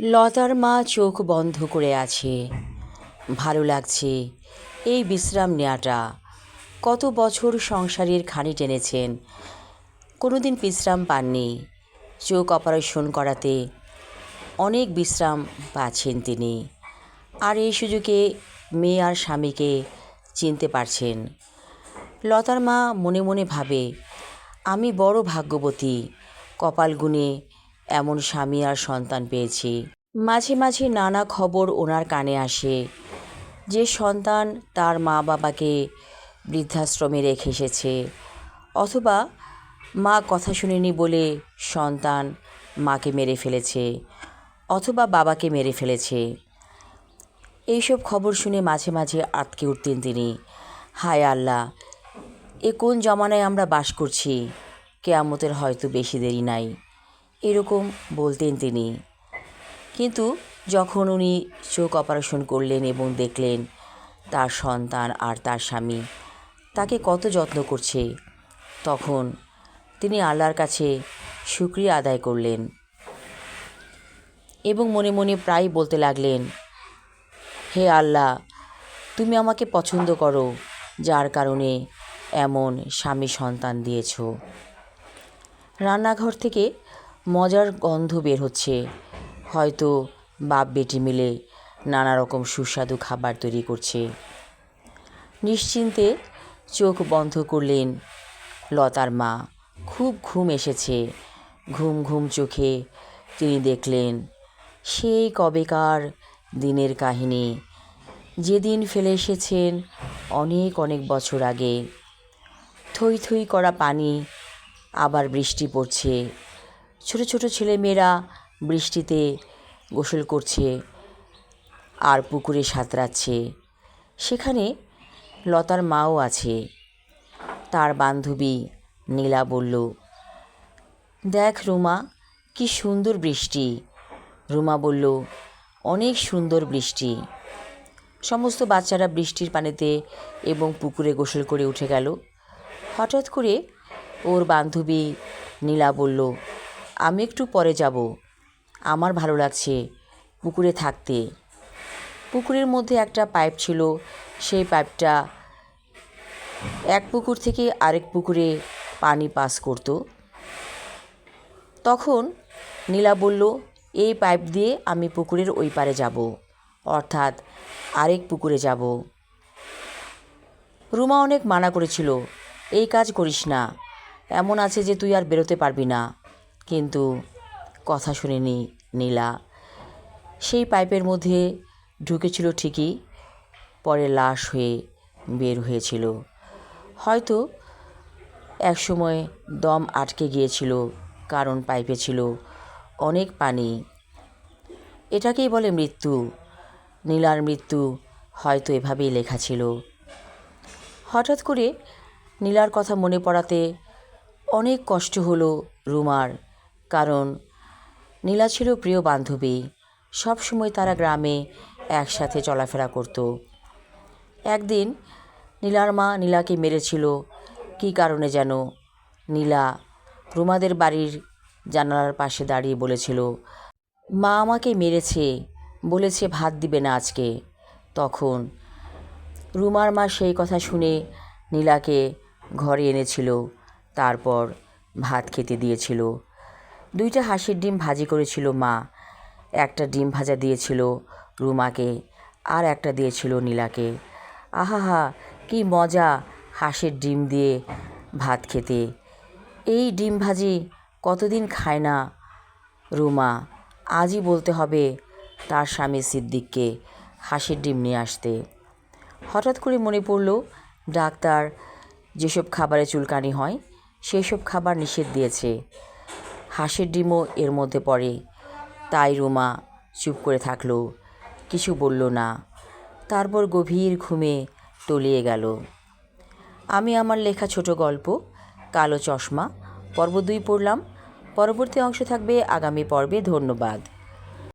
লতার মা চোখ বন্ধ করে আছে। ভালো লাগছে এই বিশ্রাম নেওয়াটা কত বছর সংসারের খানি টেনেছেন। কোনো দিন বিশ্রাম পাননি। চোখ অপারেশন করাতে অনেক বিশ্রাম পাচ্ছেন তিনি। আর এই সুযোগে মেয়ে আর স্বামীকে চিনতে পারছেন। লতার মা মনে মনে ভাবে, আমি বড় ভাগ্যবতী। কপাল গুনে এমন স্বামী আর সন্তান পেয়েছি। মাঝে মাঝে নানা খবর ওনার কানে আসে। যে সন্তান তার মা বাবাকে বৃদ্ধাশ্রমে রেখে এসেছে। অথবা মা কথা শুনেনি বলে সন্তান মাকে মেরে ফেলেছে অথবা বাবাকে মেরে ফেলেছে। এইসব খবর শুনে মাঝে মাঝে আটকে উঠতেন তিনি। হায় আল্লাহ, এ কোন জমানায় আমরা বাস করছি? কেয়ামতের হয়তো বেশি দেরি নাই। এরকম বলতেন তিনি। কিন্তু যখন উনি চোখ অপারেশন করলেন এবং দেখলেন তার সন্তান আর তার স্বামী তাকে কত যত্ন করছে, তখন তিনি আল্লাহর কাছে শুক্রিয়া আদায় করলেন এবং মনে মনে প্রায় বলতে লাগলেন, হে আল্লাহ, তুমি আমাকে পছন্দ করো, যার কারণে এমন স্বামী সন্তান দিয়েছ। রান্নাঘর থেকে মজার গন্ধ বের হচ্ছে। হয়তো বাপ বেটি মিলে নানা রকম সুস্বাদু খাবার তৈরি করছে। নিশ্চিন্তে চোখ বন্ধ করলেন লতার মা। খুব ঘুম এসেছে। ঘুম ঘুম চোখে তিনি দেখলেন সেই কবেকার দিনের কাহিনী। যেদিন ফেলে এসেছেন অনেক অনেক বছর আগে। থই থই করা পানি, আবার বৃষ্টি পড়ছে। ছোট ছোট ছেলেমেয়েরা বৃষ্টিতে গোসল করছে আর পুকুরে সাঁতরাচ্ছে। সেখানে লতার মাও আছে। তার বান্ধবী নীলা বলল, দেখ রুমা, কি সুন্দর বৃষ্টি। রুমা বলল, অনেক সুন্দর বৃষ্টি। সমস্ত বাচ্চারা বৃষ্টির পানিতে এবং পুকুরে গোসল করে উঠে গেল। হঠাৎ করে ওর বান্ধবী নীলা বলল আমি একটু পরে যাব। আমার ভালো লাগছে পুকুরে থাকতে। পুকুরের মধ্যে একটা পাইপ ছিল। সেই পাইপটা এক পুকুর থেকে আরেক পুকুরে পানি পাস করত। তখন নীলা বলল, এই পাইপ দিয়ে আমি পুকুরের ওই পারে যাব। অর্থাৎ আরেক পুকুরে যাব। রুমা অনেক মানা করেছিল, এই কাজ করিস না। এমন আছে যে তুই আর বেরোতে পারবি না। কিন্তু কথা শুনিনি নীলা। সেই পাইপের মধ্যে ঢুকেছিল ঠিকই, পরে লাশ হয়ে বের হয়েছিল। হয়তো একসময় দম আটকে গিয়েছিল, কারণ পাইপে ছিল অনেক পানি। এটাকেই বলে মৃত্যু। নীলার মৃত্যু হয়তো এভাবেই লেখা ছিল। হঠাৎ করে নীলার কথা মনে পড়াতে অনেক কষ্ট হলো রুমার। কারণ নীলা ছিল প্রিয় বান্ধবী। সব সময় তারা গ্রামে একসাথে চলাফেরা করত। একদিন নীলার মা নীলাকে মেরেছিল। কী কারণে যেন নীলা রুমাদের বাড়ির জানালার পাশে দাঁড়িয়ে বলেছিল, মা আমাকে মেরেছে, বলেছে ভাত দিবে না আজকে। তখন রুমার মা সেই কথা শুনে নীলাকে ঘরে এনেছিল, তারপর ভাত খেতে দিয়েছিল। দুইটা হাঁসের ডিম ভাজি করেছিল মা। একটা ডিম ভাজা দিয়েছিল রুমাকে, আর একটা দিয়েছিল নীলাকে। আহাহা, কি মজা হাঁসের ডিম দিয়ে ভাত খেতে। এই ডিম ভাজি কতদিন খায় না? রুমা, আজই বলতে হবে তার স্বামী সিদ্দিককে হাঁসের ডিম নিয়ে আসতে। হঠাৎ করে মনে পড়ল, ডাক্তার যেসব খাবারে চুলকানি হয় সেই সব খাবার নিষেধ দিয়েছে। হাঁসের ডিমও এর মধ্যে পড়ে। তাই রুমা চুপ করে থাকল। কিছু বলল না। তারপর গভীর ঘুমে তলিয়ে গেল। আমি আমার লেখা ছোট গল্প, কালো চশমা, পর্ব দুই পড়লাম। পরবর্তী অংশ থাকবে আগামী পর্বে। ধন্যবাদ।